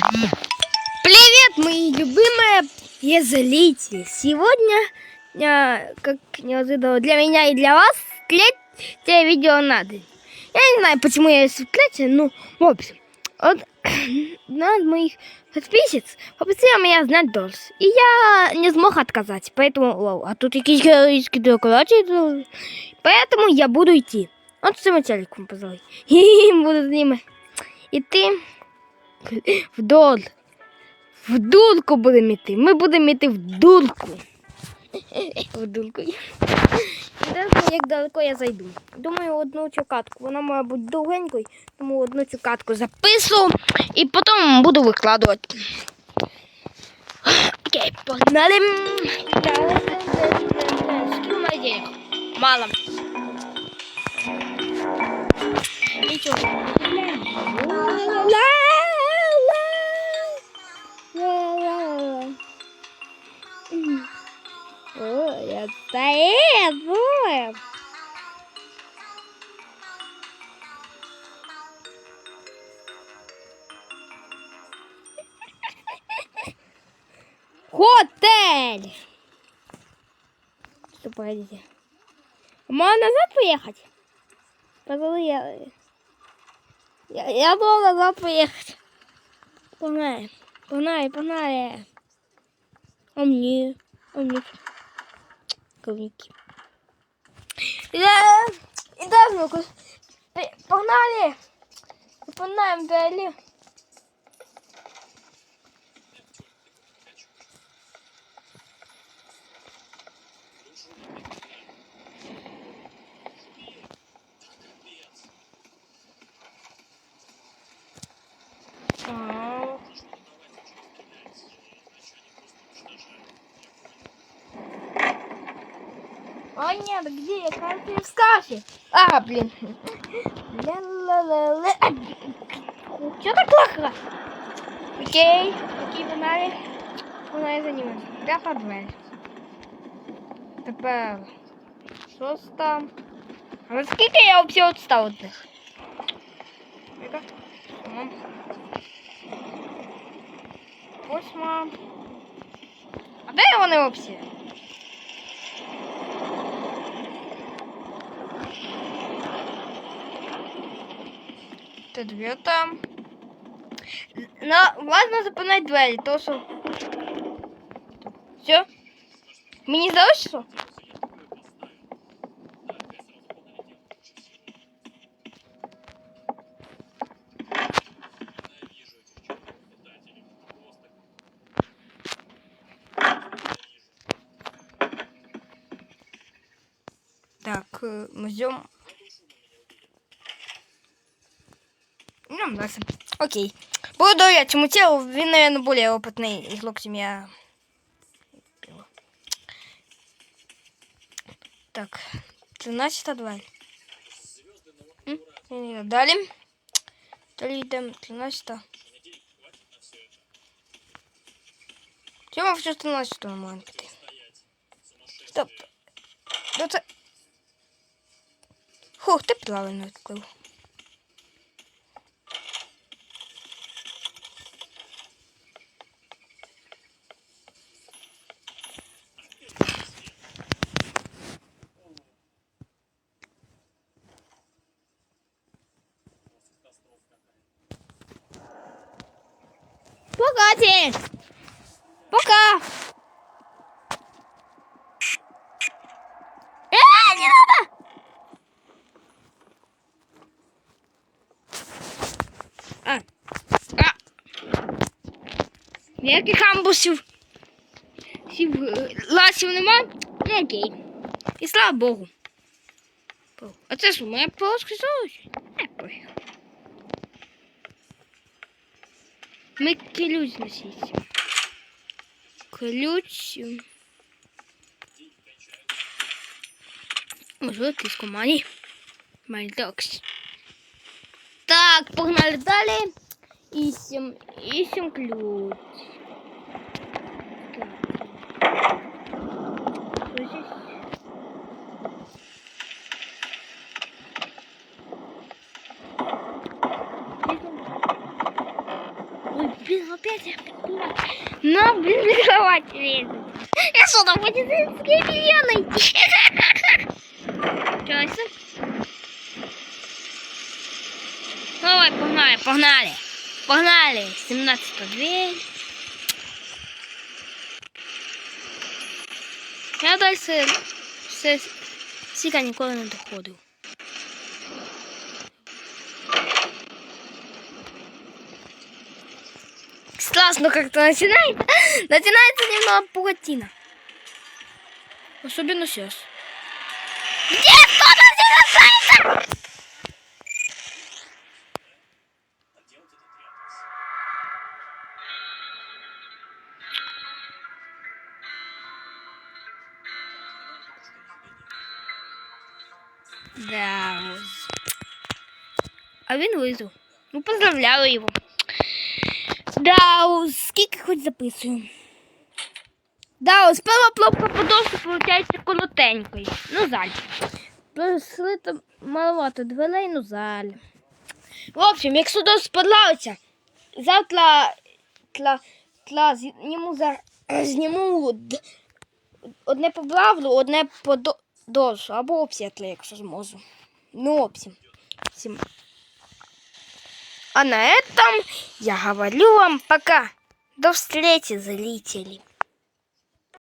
Привет, мои любимые езелители! Сегодня, э, как неожиданно для меня и для вас, третье видео на день. Я не знаю, почему я есть третье, ну, в общем, вот над моих подписчиц попросила меня знать должен. И я не смог отказать, поэтому, вау, а тут якісь героїчні декорації, поэтому я буду идти. Вот с этим телеком, пожалуй. И буду с ними идти вдоль. В дулку будемо йти. Ми будемо йти в дулку. В дулку. Інтересно, як далеко я зайду. Думаю, одну цю катку. Вона має бути довгенькою, тому одну цю катку записую і потім буду викладувати. Окей, погнали. Скільки має денег? Мало. Нічого. Хотель! Что, погодите. Можно назад поехать? Пожалуй, я... Я, я должен назад поехать. Погнали, погнали, погнали. А мне? А мне? Говнюки. Я... И да, ну-ка. Погнали. Погнали, дали. А. А нет, где я? Кажется, в скафе. А, блин. Ля-ла-ла-ла. Что так плохо? Окей, окей, погнали. Погнали за ними. П'ята дверь. Тепер шоста. А скільки я взагалі відстав від них? Яка? Сьома. Восьма. А де вони взагалі? Це дев'ята. На, важно запинати двері, то що... Все? Мені здалося, що? Так, э, мы ждем. Идем дальше. Окей. Буду доверять чему телу. Він, наверное, более опытный игрок, чем я. Так, 13 дверь. М? Ні-ні, Далі. Далі йдемо 13. Чому в 14 можна піти? Стоп. Ну це... Хух, ти правильно відкрив. Пока, Тень! Пока! Э, не надо! А. А. Ніяких амбусів. Сів, е, ласів нема? Ну окей. І слава Богу. Богу. А це що, моя полоска зовсім? Не пофіг. Ми ключ носіть. Ключ. Можливо, якийсь команді. Мальдокс. Так, погнали далі. Ищем, ищем ключ. Блин, опять я придумала. На, блин, на кровать лезет. Я что, там медицинские белья найти? Чё, Давай, погнали, погнали. Погнали. 17 дверь. Я далі все сіка ніколи не доходив. Страшно как-то начинается. Начинается немного пугатина. Особенно сейчас. Где кто-то здесь Да, ось. А він вижив. Ну, поздравляю його. Даус, скільки хоч записую. Даус, пила плопка по досу, виходить конотенькою. Ну заль. Принесли там маловато дверей, ну заль. В общем, якщо досі сподобається, завтра тла, тла, зніму, за, зніму одне по блавлу, одне по досу, або обсятли, якщо зможу. Ну, обсім. Всім. А на этом я говорю вам пока. До встречи, зрители.